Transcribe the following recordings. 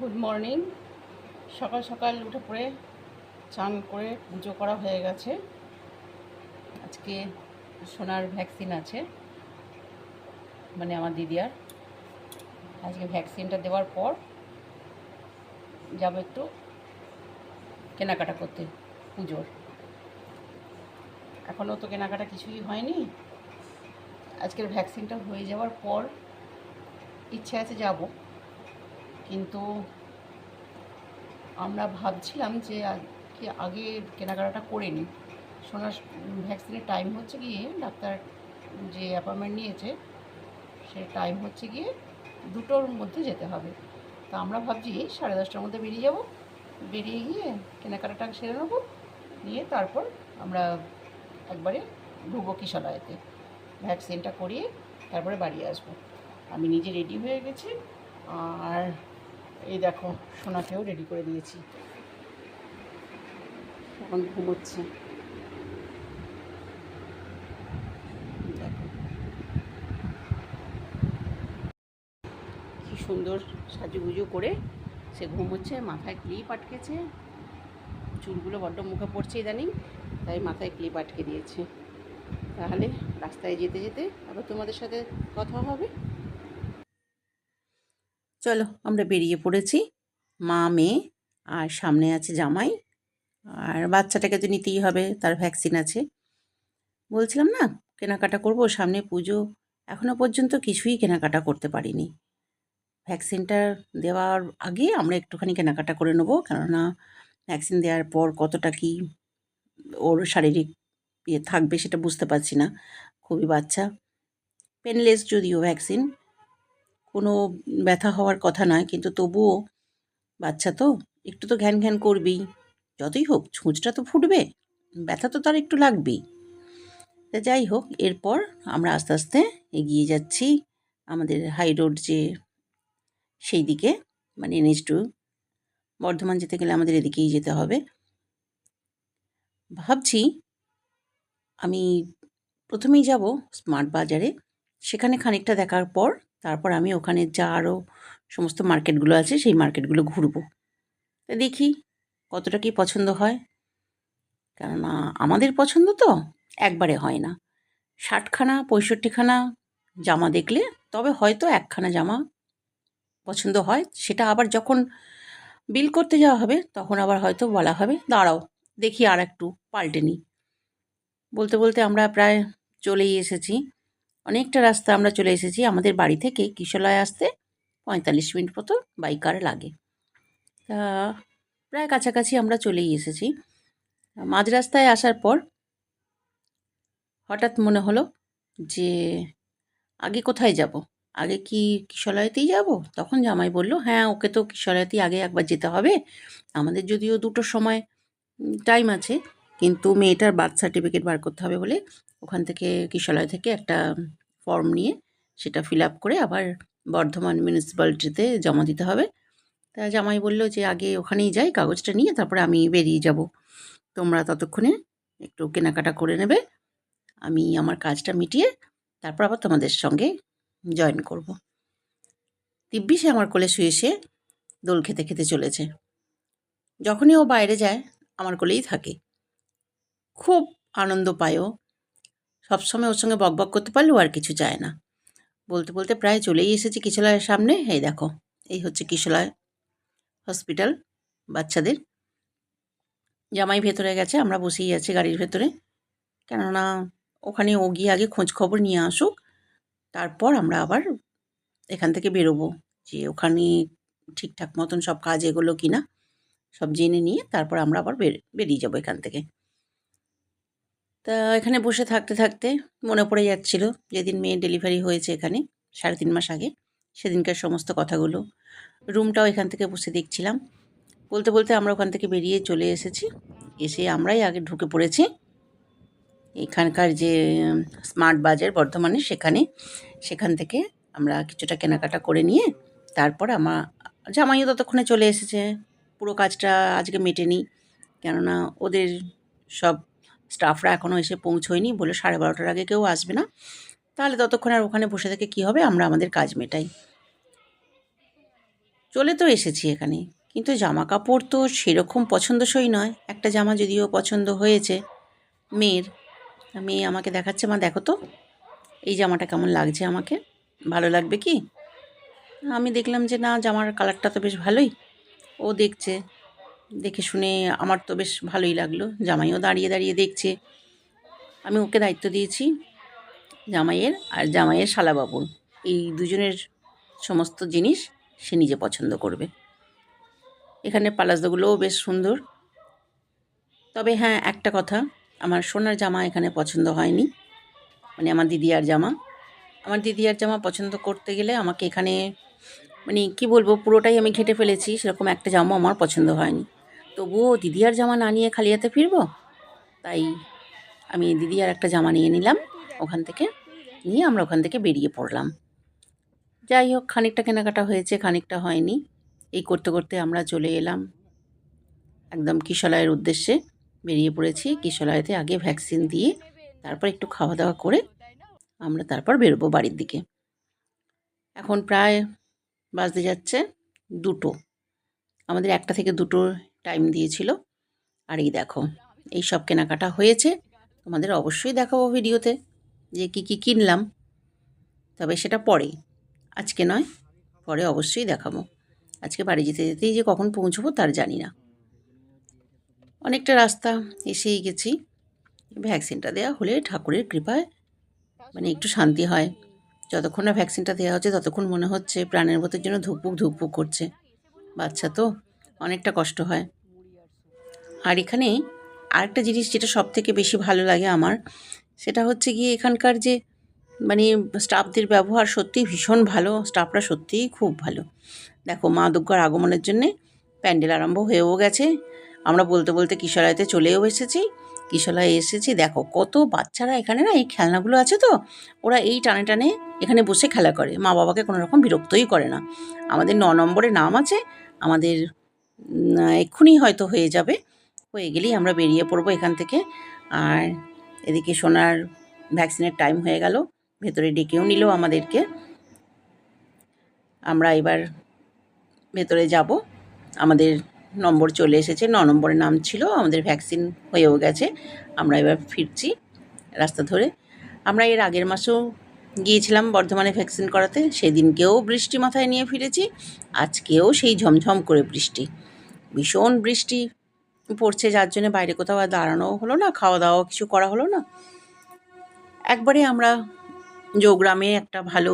Good morning. সকাল সকাল উঠে পড়ে চান করে পুজো করা হয়ে গেছে। আজকে সোনার ভ্যাকসিন আছে মানে আমার দিদিয়ার। আজকে ভ্যাকসিনটা দেওয়ার পর যাব একটু কেনাকাটা করতে, পুজোর। এখনও তো কেনাকাটা কিছুই হয়নি। আজকের ভ্যাকসিনটা হয়ে যাওয়ার পর ইচ্ছে আছে যাব। কিন্তু আমরা ভাবছিলাম যে কি আগে কেনাকাটাটা করে নিই। সোনার ভ্যাকসিনের টাইম হচ্ছে গিয়ে ডাক্তার যে অ্যাপয়েন্টমেন্ট নিয়েছে, সে টাইম হচ্ছে গিয়ে দুটোর মধ্যে যেতে হবে। তা আমরা ভাবছি সাড়ে দশটার মধ্যে বেরিয়ে যাব। বেরিয়ে গিয়ে কেনাকাটাটা সেরে নেব। নিয়ে তারপর আমরা একবারে ঢুকবো কিশলয়তে ভ্যাকসিনটা করিয়ে তারপরে বাড়ি আসব। আমি নিজে রেডি হয়ে গেছি। আর এই দেখো, সোনাকেও রেডি করে দিয়েছি। এখন ঘুমোচ্ছে। কি সুন্দর সাজুগুজু করে সে ঘুমোচ্ছে, মাথায় ক্লিপ আটকেছে। চুলগুলো বড্ড মুখে পড়ছে ইদানিং, তাই মাথায় ক্লিপ আটকে দিয়েছে। তাহলে রাস্তায় যেতে যেতে আবার তোমাদের সাথে কথা হবে। চলো আমরা বেরিয়ে পড়েছি। মা, মেয়ে আর সামনে আছে জামাই আর বাচ্চাটাকে তো নিতেই হবে, তার ভ্যাকসিন আছে। বলছিলাম না, কেনাকাটা করব, সামনে পুজো। এখনও পর্যন্ত কিছুই কেনাকাটা করতে পারিনি। ভ্যাকসিনটা দেওয়ার আগে আমরা একটুখানি কেনাকাটা করে নেব, কেননা ভ্যাকসিন দেওয়ার পর কতটা কি ওর শারীরিক ইয়ে থাকবে সেটা বুঝতে পারছি না। খুবই বাচ্চা। পেনলেস যদিও ভ্যাকসিন কোনো ব্যথা হওয়ার কথা নয়, কিন্তু তবুও বাচ্চা তো, একটু তো ঘ্যান ঘ্যান করবেই। যতই হোক, ছুঁচটা তো ফুটবে, ব্যথা তো তার একটু লাগবেই। তা যাই হোক, এরপর আমরা আস্তে আস্তে এগিয়ে যাচ্ছি আমাদের হাই রোড যে সেই দিকে মানে এনএচ টু বর্ধমান যেতে গেলে আমাদের এদিকেই যেতে হবে। ভাবছি আমি প্রথমেই যাব স্মার্ট বাজারে সেখানে খানিকটা দেখার পর, তারপর আমি ওখানে যা আরও সমস্ত মার্কেটগুলো আছে, সেই মার্কেটগুলো ঘুরবো। তা দেখি কতটা কি পছন্দ হয়। কেননা আমাদের পছন্দ তো একবারে হয় না। ষাটখানা, পঁয়ষট্টিখানা জামা দেখলে তবে হয়তো একখানা জামা পছন্দ হয়। সেটা আবার যখন বিল করতে যাওয়া হবে, তখন আবার হয়তো বলা হবে, দাঁড়াও, দেখি আর একটু পাল্টে নিই বলতে বলতে আমরা প্রায় চলেই এসেছি। অনেকটা রাস্তা আমরা চলে এসেছি। আমাদের বাড়ি থেকে কিশলয় আসতে পঁয়তাল্লিশ মিনিট মতো বাইকার লাগে। তা প্রায় কাছাকাছি আমরা চলেই এসেছি। মাঝ রাস্তায় আসার পর হঠাৎ মনে হলো যে আগে কোথায় যাব? আগে কি কিশলয়তেই যাব? তখন জামাই বলল হ্যাঁ ওকে তো কিশলয়তেই আগে একবার যেতে হবে। আমাদের যদিও দুটোর সময় টাইম আছে কিন্তু মেয়েটার বার্থ সার্টিফিকেট বার করতে হবে বলে ওখান থেকে কিশলয় থেকে একটা ফর্ম নিয়ে সেটা ফিল আপ করে আবার বর্ধমান মিউনিসিপ্যালিটিতে জমা দিতে হবে। তা জামাই বলল যে, আগে ওখানেই যাই, কাগজটা নিয়ে তারপরে আমি বেরিয়ে যাব। তোমরা ততক্ষণে একটু কেনাকাটা করে নেবে। আমি আমার কাজটা মিটিয়ে তারপর আবার তোমাদের সঙ্গে জয়েন করব। দিব্যি সে আমার কোলে শুয়ে সে দোল খেতে খেতে চলেছে। যখনই ও বাইরে যায়, আমার কোলেই থাকে। খুব আনন্দ পায় ও সবসময় ওর সঙ্গে বকবক করতে পারলেও আর কিছু যায় না। বলতে বলতে প্রায় চলেই এসেছি কিশলয়ের সামনে। এই দেখো, এই হচ্ছে কিশলয় হসপিটাল বাচ্চাদের। জামাই ভেতরে গেছে, আমরা বসেই আছি গাড়ির ভেতরে। কেননা ওখানে ও গিয়ে আগে খোঁজ খবর নিয়ে আসুক, তারপর আমরা আবার এখান থেকে বেরোবো যে ওখানে ঠিকঠাক মতন সব কাজ এগোলো কি না সব জেনে নিয়ে তারপর আমরা আবার বের- বেরিয়ে যাব এখান থেকে। তা এখানে বসে থাকতে থাকতে মনে পড়ে যাচ্ছিল যেদিন মেয়ের ডেলিভারি হয়েছে এখানে সাড়ে তিন মাস আগে। সেদিনকার সমস্ত কথাগুলো। রুমটাও এখান থেকে বসে দেখছিলাম। বলতে বলতে আমরা ওখান থেকে বেরিয়ে চলে এসেছি। এসে আমরাই আগে ঢুকে পড়েছি। এখানকার যে স্মার্ট বাজার বর্ধমানে সেখানে, সেখান থেকে আমরা কিছুটা কেনাকাটা করে নিয়ে তারপর আমার জামাইও ততক্ষণে চলে এসেছে। পুরো কাজটা আজকে মেটেনি। কেননা ওদের সব স্টাফরা এখনও এসে পৌঁছয়নি বলে সাড়ে বারোটার আগে কেউ আসবে না। তাহলে ততক্ষণ আর ওখানে বসে থেকে কী হবে? আমরা আমাদের কাজ মেটাই। চলে তো এসেছি এখানে, কিন্তু জামা কাপড় তো সেরকম পছন্দসই নয়। একটা জামা যদিও পছন্দ হয়েছে মেয়ের মেয়ে আমাকে দেখাচ্ছে, মা, দেখো তো, এই জামাটা কেমন লাগছে আমাকে? ভালো লাগবে কি? আমি দেখলাম যে না, জামার কালারটা তো বেশ ভালোই। ও দেখছে দেখে শুনে আমার তো বেশ ভালোই লাগল। জামাইও দাঁড়িয়ে দাঁড়িয়ে দেখছে। আমি ওকে দায়িত্ব দিয়েছি জামাইয়ের আর জামাইয়ের শালাবাবুর। এই দুজনের সমস্ত জিনিস সে নিজে পছন্দ করবে। এখানে পালাজগুলোও বেশ সুন্দর। তবে হ্যাঁ একটা কথা, আমার সোনার জামা এখানে পছন্দ হয়নি। মানে আমার দিদি আর জামা। আমার দিদি আর জামা পছন্দ করতে গেলে আমাকে এখানে মানে কি বলব, পুরোটাই আমি ঘেটে ফেলেছি। সেরকম একটা জামা আমার পছন্দ হয়নি। তবুও দিদি আর জামা না নিয়ে খালি হাতে ফিরবো? তাই আমি দিদি আর একটা জামা নিয়ে নিলাম, ওখান থেকে নিয়ে আমরা ওখান থেকে বেরিয়ে পড়লাম। যাই হোক, খানিকটা কেনাকাটা হয়েছে, খানিকটা হয়নি। এই করতে করতে আমরা চলে এলাম। একদম কিশলয়ের উদ্দেশ্যে বেরিয়ে পড়েছি। কিশলয়তে আগে ভ্যাকসিন দিয়ে তারপর একটু খাওয়া দাওয়া করে আমরা তারপর বেরোবো বাড়ির দিকে। এখন প্রায় বাজতে যাচ্ছে দুটো। আমাদের একটা থেকে দুটো টাইম দিয়েছিল। আর এই দেখো, এই সব কেনাকাটা হয়েছে। তোমাদের অবশ্যই দেখাবো ভিডিওতে যে কি কি কিনলাম। তবে সেটা পরে, আজকে নয়, পরে অবশ্যই দেখাবো। আজকে বাড়ি যেতে যেতেই যে কখন পৌঁছবো তার জানি না। অনেকটা রাস্তা এসেই গেছি। ভ্যাকসিনটা দেওয়া হলে ঠাকুরের কৃপায় মানে একটু শান্তি হয়। যতক্ষণ না ভ্যাকসিনটা দেওয়া হচ্ছে, ততক্ষণ মনে হচ্ছে প্রাণের মতো জন্য ধুকপুক ধুকপুক করছে। বাচ্চা তো অনেকটা কষ্ট হয়। আর এখানে আরেকটা জিনিস যেটা সব থেকে বেশি ভালো লাগে আমার, সেটা হচ্ছে গিয়ে এখানকার যে মানে স্টাফদের ব্যবহার সত্যিই ভীষণ ভালো, স্টাফরা সত্যিই খুব ভালো। দেখো, মা দুর্গার আগমনের জন্যে প্যান্ডেল আরম্ভ হয়েও গেছে। আমরা বলতে বলতে কিশোরায়তে চলেও এসেছি। কিশোরায় এসেছি, দেখো কত বাচ্চারা এখানে না, এই খেলনাগুলো আছে তো, ওরা এই টানে টানে এখানে বসে খেলা করে। মা বাবাকে কোনো রকম বিরক্তই করে না। আমাদের ন নম্বরে নাম আছে, আমাদের এক্ষুনি হয়তো হয়ে যাবে। হয়ে গেলেই আমরা বেরিয়ে পড়ব এখান থেকে। আর এদিকে সোনার ভ্যাকসিনের টাইম হয়ে গেল, ভেতরে ডেকেও নিল আমাদেরকে। আমরা এবার ভেতরে যাব। আমাদের নম্বর চলে এসেছে, ন নম্বরের নাম ছিল, আমাদের ভ্যাকসিন হয়েও গেছে। আমরা এবার ফিরছি রাস্তা ধরে। আমরা এর আগের মাসেও গিয়েছিলাম বর্ধমানে ভ্যাকসিন করাতে, সেদিনকেও বৃষ্টি মাথায় নিয়ে ফিরেছি, আজকেও সেই ঝমঝম করে বৃষ্টি। ভীষণ বৃষ্টি। পড়ছে, যার জন্য বাইরে কোথাও আর দাঁড়ানোও হলো না খাওয়া দাওয়া কিছু করা হলো না। একবারে আমরা জৌগ্রামে একটা ভালো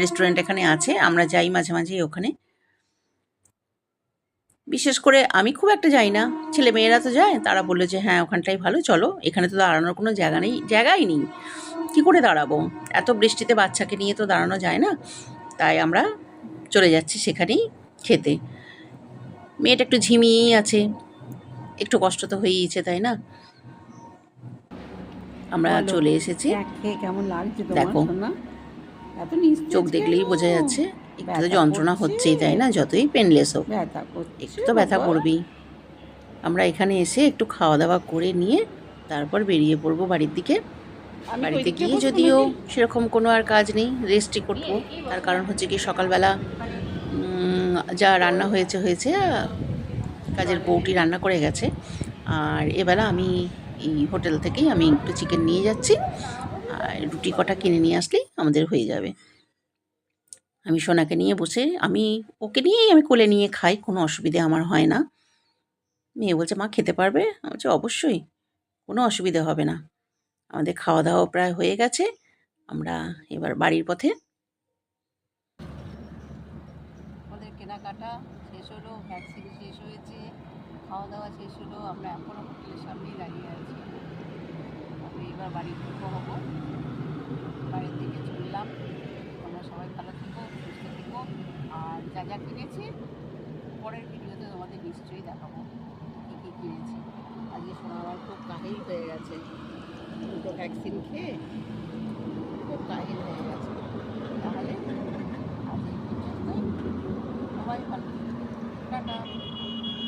রেস্টুরেন্ট এখানে আছে, আমরা যাই মাঝে মাঝে ওখানে। বিশেষ করে আমি খুব একটা যাই না ছেলে মেয়েরা তো যায়, তারা বলল যে হ্যাঁ ওখানটাই ভালো, চলো, এখানে তো দাঁড়ানোর কোনো জায়গা নেই, জায়গাই নেই, কী করে দাঁড়াবো? এত বৃষ্টিতে বাচ্চাকে নিয়ে তো দাঁড়ানো যায় না, তাই আমরা চলে যাচ্ছি সেখানেই খেতে। মেয়েটা একটু ঝিমিয়েই আছে একটু কষ্ট তো হয়েইছে তাই না? আমরা চলে এসেছি। কেমন লাগছে দেখো। চোখ দেখলেই বোঝা যাচ্ছে একটু যন্ত্রণা হচ্ছেই তাই না? যতই পেনলেস হোক। একটু তো ব্যথা। করবেই। আমরা এখানে এসে একটু খাওয়া দাওয়া করে নিয়ে তারপর বেরিয়ে পড়ব বাড়ির দিকে। বাড়িতে গিয়ে যদিও সেরকম কোনো আর কাজ নেই রেস্টই করব। তার কারণ হচ্ছে কি সকালবেলা যা রান্না হয়েছে হয়েছে কাজের বউটি রান্না করে গেছে। আর এবারে আমি এই হোটেল থেকেই আমি একটু চিকেন নিয়ে যাচ্ছি। আর রুটি কটা কিনে নিয়ে আসলেই আমাদের হয়ে যাবে। আমি সোনাকে নিয়ে বসে, আমি ওকে নিয়েই আমি কোলে নিয়ে খাই, কোনো অসুবিধে আমার হয় না। মেয়ে বলছে, মা, খেতে পারবে? আমি বলছি, অবশ্যই, কোনো অসুবিধে হবে না। আমাদের খাওয়া দাওয়া প্রায় হয়ে গেছে। আমরা এবার বাড়ির পথে ওদের কেনাকাটা শেষ হলো ভ্যাকসিন শেষ হয়েছে। খাওয়া দাওয়া শেষ হলো, আমরা এখনও হোটেলের সামনেই দাঁড়িয়ে আছি। আমি এবার বাড়ি ঢুকবো হব। বাড়ির দিকে চললাম। তোমরা সবাই ভালো থেকো, সুস্থ থেকো। আর যা যা কিনেছি, পরের ভিডিওতে তোমাদের নিশ্চয়ই দেখাবো কী কী কিনেছি। আজকে আমার খুব কাহিল হয়ে গেছে। দুটো ভ্যাকসিন খেয়ে খুব কাহিল হয়ে গেছে। তাহলে আজ এই পর্যন্ত সবাই ভালো। টাটা।